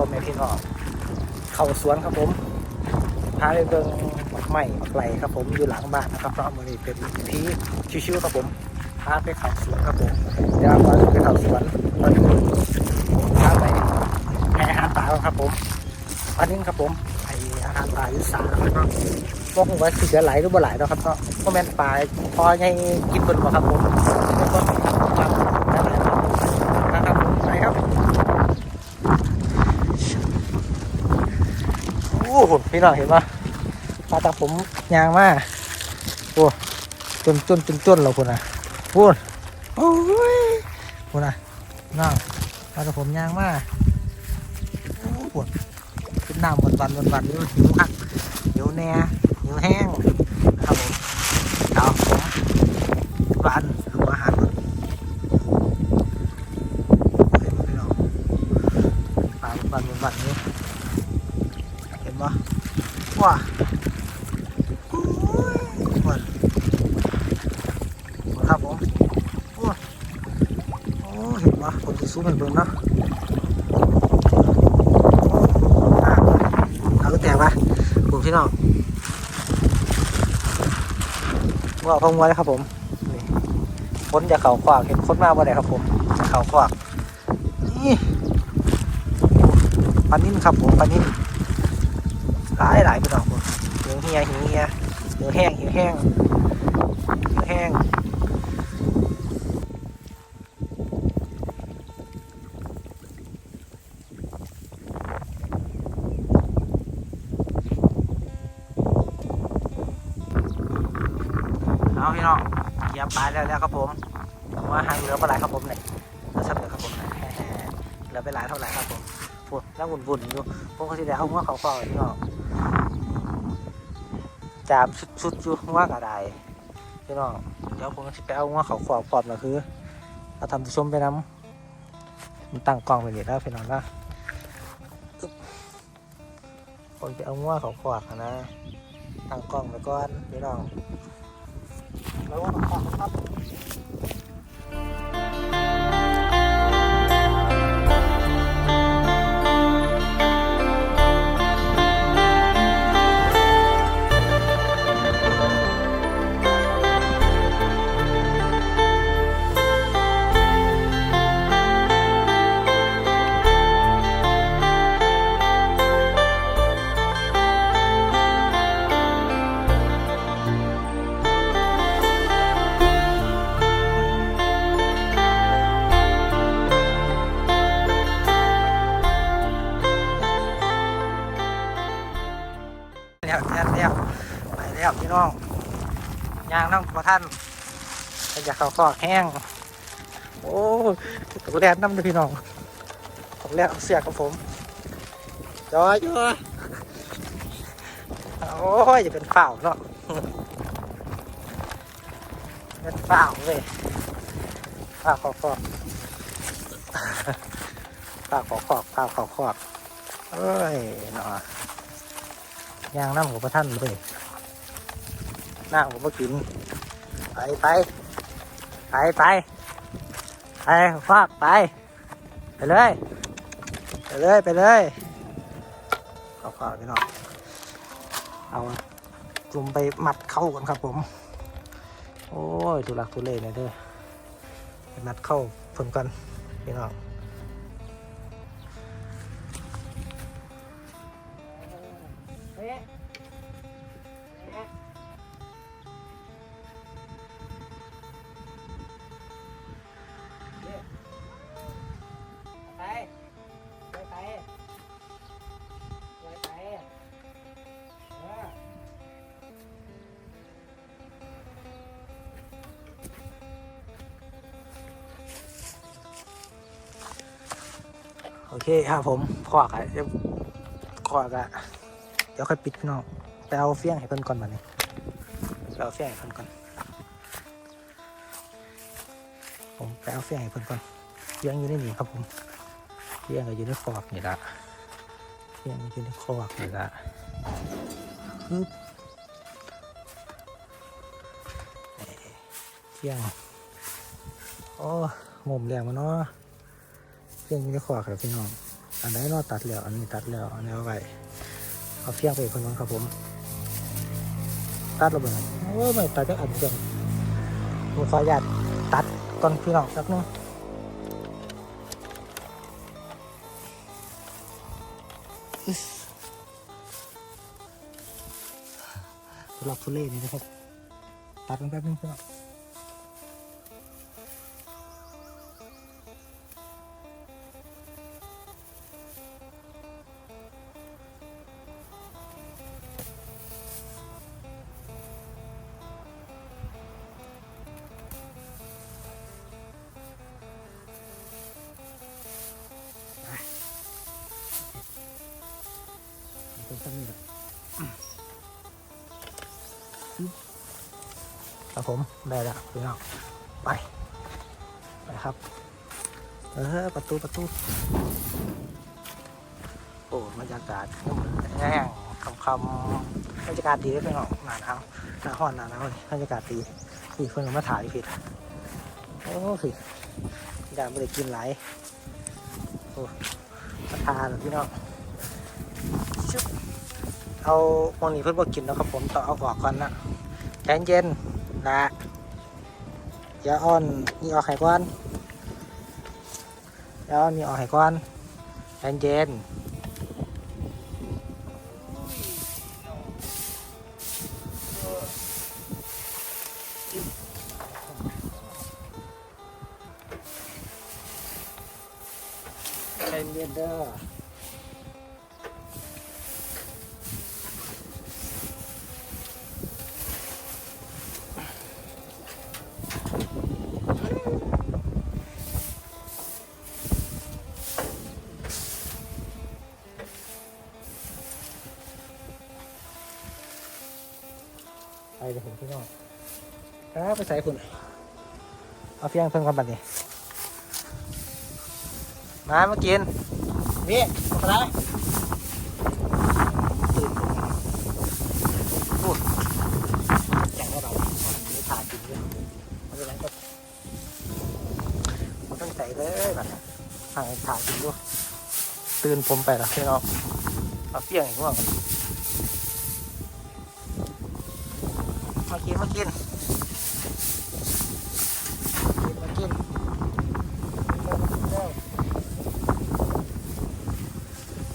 พ่อแม่พี่น้องเข้าสวนครับผมพาไปเบิ่งใหม่บักไหลครับผมอยู่หลังบ้านนะครับเพราะมื่อนี้เป็นที่ชิวๆครับผมพาไปข้าสวนครับผมเดี๋ยวก่อนไปข้าสวนตอนนี้ผมพาไปให้อาหารปลาครับผมอันนี้ครับผมให้อาหารปลาอยู่สามแล้วก็บอกว่าสิจะไหลหรือบ่ไหลเนาะครับก็พราะแม่นปลาพอให้กินบนบ่ครับผมแล้วก็ครับได้ไหลนะครับผมไปครับ โอ้โห พี่น้องเห็นปะมาจากผมยางมาโอ้จนจนจนจนเราคนอะพูดโอ้ยคนอะน้องมาจากผมยางมาโอ้ปวดขึ้นน้ำวันวันวันวันนี่หิวหักหิวแน่หิวแห้งครับผมเอาผมร้านหรือว่าอาหารก่อนเห็นไหมพี่น้องปลาวันวันวันนี้ เห็นปะว้าโอ้ยมันครับผมโอ้ยโอ้ยเห็นปะคนที่ซูมเห็นเบิ่งเนาะเอาก็แตกปะผมพี่น้องว่าเอพงไว้ครับผมนี่คนจะเขาขวากเห็นคนมาบ่ได้ครับผมจะเขาขวากนี่ปลานิ่นครับผมปลานิ่นหลายหลายพี่น้องผมหิวเฮียหิวเฮียหิวแห้งหิวแห้งหิวแห้ง เอาพี่น้องเหยียบปลายแล้วแล้วครับผมว่าหางเหลือปลาไหลครับผมเนี่ยเหลือสักเหลือครับผมเหลือไปหลายเท่าไหร่ครับผมปวดแล้ววุ่นๆอยู่ผมก็สิได้เอาหัวเขาฟอกพี่น้องจามสุดๆอยู่ว่ากระไดพี่น้องเดี๋ยวผมจะไปเอาว่าเขาขวบขอบนะคือเอาทำผู้ชมไปน้ำมันตั้งกล้องไปนี่แล้วพี่น้องนะอึ๊บผมไปเอาว่าเขาขวบนะตั้งกล้องไปก่อนพี่น้อง แล้วว่า แล้วแล้วแล้วไปแล้วพี่น้องยางน้องมาท่านอยากเขาขอกแห้งโอ้ตัวแรกน้ำเลยพี่น้องของแรกเอาเสียกับผมจอยจอยโอ้ยจะเป็นเปล่าเนาะเป็นเปล่าเลยเปล่าขอขอบเปล่าขอขอบเปล่าขอขอบเอ้ยเนาะ ยางน้ำของพระท่านเลยหน้าของพระกิน ไปไปไปไปไปฟากไป ไปเลย ไปเลยไปเลยขอขอพี่น้องเอาจุ่มไปมัดเข้ากันครับผม โอ้ยทุลักทุเลเลยเด้อไปมัดเข้าเพิ่มกันพี่น้อง เคครับผมขวากอะเดี๋ยวขวากอะเดี๋ยวค่อยปิดพี่น้องไปเอาเฟี้ยงให้เพิ่นก่อนบัดนี้ไปเอาเฟี้ยงให้เพิ่นก่อนผมไปเอาเฟี้ยงให้เพิ่นก่อนเฟี้ยงอยู่ในนี่ครับผมเฟี้ยงก็อยู่ในขวากนี่ละเฟี้ยงอยู่ในขวากนี่ละฮึบเฟี้ยงโอ้งมแรงมาเนาะ เพียงนี้ได้ขวาครับพี่น้อง อันไหนนอตัดแล้ว อันนี้ตัดแล้ว อันนี้เอาไว้เอาเฟียงไปคนนึงครับผม ตัดระเบิดโอ้ยไม่ตัดจะอัดจังผมขออนุญาตตัดก่อนพี่น้องสักหนึงสำหรับทุเล่นี่นะครับ ตัดกันแป๊บนึงพี่น้อง เป็นสักนิดอะครับผมได้แล้วพี่น้องไปไปครับ เออประตูประตู โอ้บรรยากาศแห้งคำคำๆบรรยากาศดีเลยพี่น้องหนาหนาวหนาห้อนหนาหนาวนี่บรรยากาศดีพี่เพิ่งเอามาถ่ายผิดโอ้สิอยากไม่ได้กินไหลโอ้มาทานพี่น้องชึบ เอาพวกนี้เพิ่นบอกกินแล้วครับผมต้อเอาออกก่อนนะใจเย็นนะอย่าอ่อนนี่ออกไข่ก้อนอย่าอ่อนนี่ออกไข่ก้อนใจเย็นใจเย็นเด้อ ไปใส่คุณเอาเฟียงเพิ่งกันบัดนี้ มามากินนี่อะไรตื่นพูดแข่งกับเรามันมีถ่ายจริงด้วยมันเป็นไรก็มันตั้งใจเลยแบบห่างถ่ายจริงด้วยตื่นผมไปและพี่น้องเอาเปี้ยงอีกว่ากันมากินมากินมากินม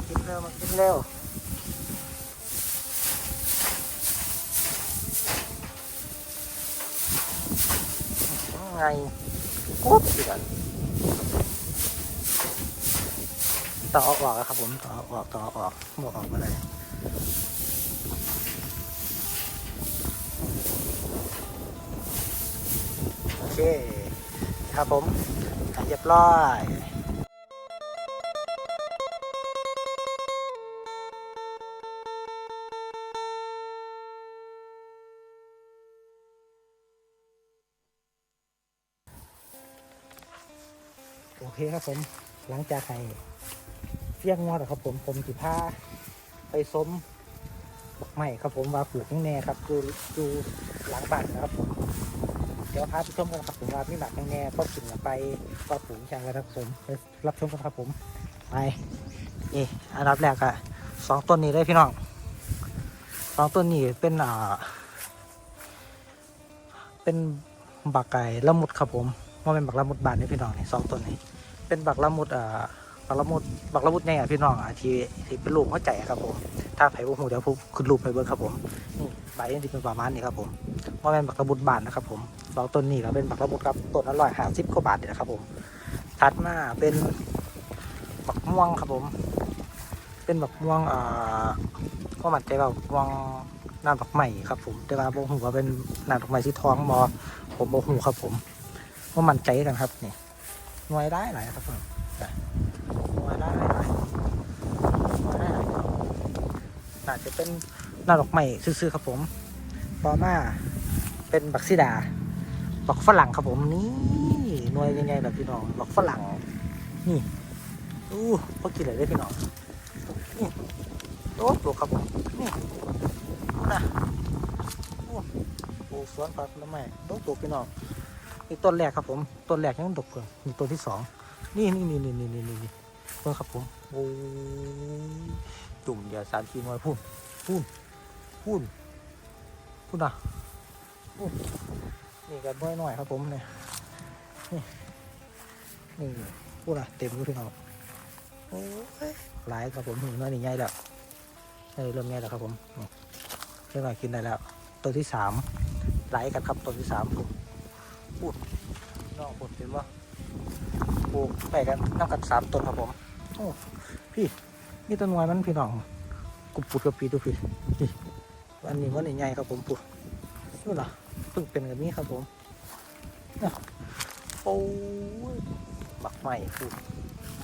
ากินเร็วมากินเร็วมากินเร็วมากินเร็วไงกุ๊บสิกันต่อออกแล้วครับผมต่อออกต่อออกหมวกออกมาเลยโอเคครับผมเรียบร้อย เคครับผมหลังจากให้เฟี้ยงงอแล้วครับผมผมสิพาไปสมบักไม้ครับผมว่าปลูกยังแน่ครับดูดูหลังบ้านนะครับผมเดี๋ยวพาไปชมกันครับผมว่ามีหมักยังแน่ก็กินกันไปก็ปลูกช่างกันครับผมไปรับชมกันครับผมไปเอออันดับแรกอะสองต้นนี้เลยพี่น้องสองต้นนี้เป็นอ่าเป็นบักไก่ละมุดครับผมว่าเป็นบักละมุดบานนี่พี่น้องนี่สองต้นนี้ เป็นบักละมุดอ่าบักละมุดบักละมุดใหญ่ะพี่น้องอะที่ที่เป็นลูกหัวใจครับผม ถ้าไผ่บุหูเดี๋ยวผมขึ้นรูปไปเบิ่งครับผมนี่ใบนี่ที่เป็นประมาณนี้ครับผมว่าเป็นบักละมุดบานนะครับผมสองต้นนี้ก็เป็นบักละมุดครับต้นละร้อยห้าสิบกว่าบาทเนี่ยนะครับผมถัดมาเป็นบักม่วงครับผม เป็นบักม่วงอ่าก็มันใจว่าบักม่วงน้ำบักใหม่ครับผม แต่ว่าบ่หูว่าเป็นน้ำบักใหม่ที่ท้องบอผมบ่หูครับผมว่ามันใจกันครับนี่ หน่วยได้หลายครับผมหน่วยได้หลายหน่วยได้หลายน่าจะเป็นน้ำดอกใหม่ซื่อๆครับผมต่อมาเป็นบักซิดา บักฝรั่งครับผมนี่หน่วยยังไงแบบพี่น้องบักฝรั่งนี่อู้พอกินอะไรได้พี่น้องนี่โอ้ปลูกครับผมนี่นะโอ้ปลูกสวนผักผลไม้โอ้ปลูกพี่น้อง นี่ต้นแรกครับผม ต้นแรกยังดกเพิ่มนี่ต้นที่สองนี่นี่นี่นี่นี่นี่นี่เพิ่งครับผมโอ้จุ่มเดี๋ยวสามทีมอยพุ่นพุ่นพุ่นพุ่นอะนี่กันบ่อยหน่อยครับผมเนี่ยนี่นี่พุ่นอะเต็มเลยที่เราโอ้ยหลายครับผมหน้อยนี่ง่ายแล้วเออเริ่มง่ายแล้วครับผมเริ่มหน่กินได้แล้วตัวที่สามไหลกันครับตัวที่สามผม พูดนองพูดเห็นว่าปลูกไปกันน้ำกันสามต้นครับผมโอ้พี่นี่ต้นไม้มันพี่น้องกุบปุดกับปีดูพี่นี่อันนี้มันใหญ่ครับผมปุดนู่นล่ะเพิ่งเป็นแบบนี้ครับผมน่ะโอ้ยบักใหม่คือ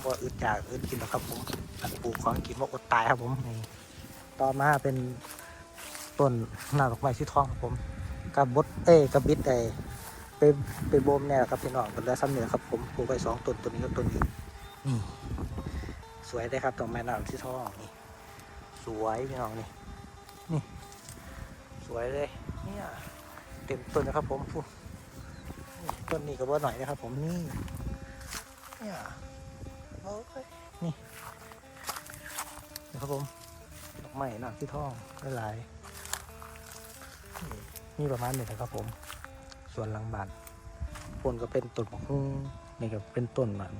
ว่าอึดจากอึดกินแล้วครับผมอันปลูกของกินว่าอดตายครับผมนี่ต่อมาเป็นต้นหน้าดอกไม้สีทองครับผมกับบดเอ้กับบิดไอ้ ไปไปโบมแน่ครับพี่น้องเป็นแล้วซ้ำเนี่ยครับผมปลูกไปสองต้นต้นนี้กับต้นนี้นี่สวยได้ครับตรงแม่น้ำที่ท่องนี่สวยพี่น้องนี่นี่สวยเลยเนี่ยเต็มต้นนะครับผมพูนี่ต้นนี้ก็บ่หน่อยนะครับ ผมนี่เนี่ยโอ้ยนี่นะครับผมดอกไม้น้ำที่ท่องหลายๆนี่นี่ประมาณนี้นะครับผม ส่วนหลังบ้านบนก็เป็นต้นมะฮุ่งนี่ก็เป็นต้นมัน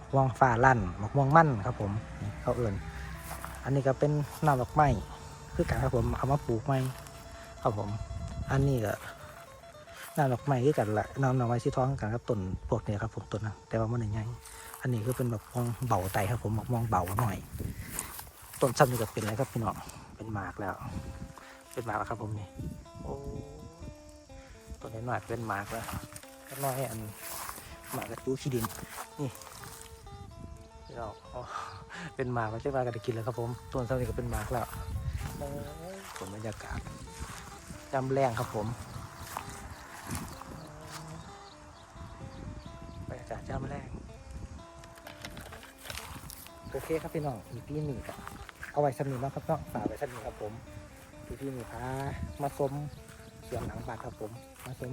มะม่วงฟ้าลั่นมะม่วงมั่นครับผมเขาเอื่นอันนี้ก็เป็นน้ำดอกไม้คือกันครับผมเอามาปลูกไม้ครับผม อันนี้ก็น้ำดอกไม้คือกันแหละน้ำดอกไม้สีทองกันครับต้นพวกนี้ครับผมต้นนะแต่ว่ามันใหญ่อันนี้คือเป็นแบบมองเบาไตครับผมมองเบาหน่อยต้นซ้ำนี่ก็เป็นอะไรครับพี่น้องเป็นหมากแล้ว เป็นหมากแล้วครับผมนี่โอ้ ต้นนี้หน่อยเป็นหมากแล้วก็น้อยอันหมากกระจู้ขี้ดินพี่น้องอ๋อเป็นหมากแล้วใช่ไหมก็ได้กินแล้วครับผมต้นเท่านี้ก็เป็นหมากแล้วผลบรรยากาศจำแรงครับผมบรรยากาศจำแรงโอเคครับพี่น้องอีพี่นี่ก็เอาไว้สนีแล้วครับเนาะฝากไว้สำนีครับผมอีพี่นี่พามาชมสวนหลังบานครับผม มาชม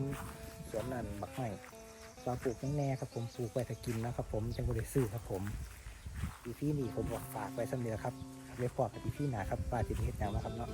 สวนนั่นบักไม้มาปลูกแน่ครับผมปลูกไว้ถ้ากินนะครับ ผมจังบริซื้อครับผมอีพี่นี่ผมบอกฝากไว้สำเนียครับไว้พอกับอีพี่หนาครับปลาติดเห็ดหยังนะครับเนาะ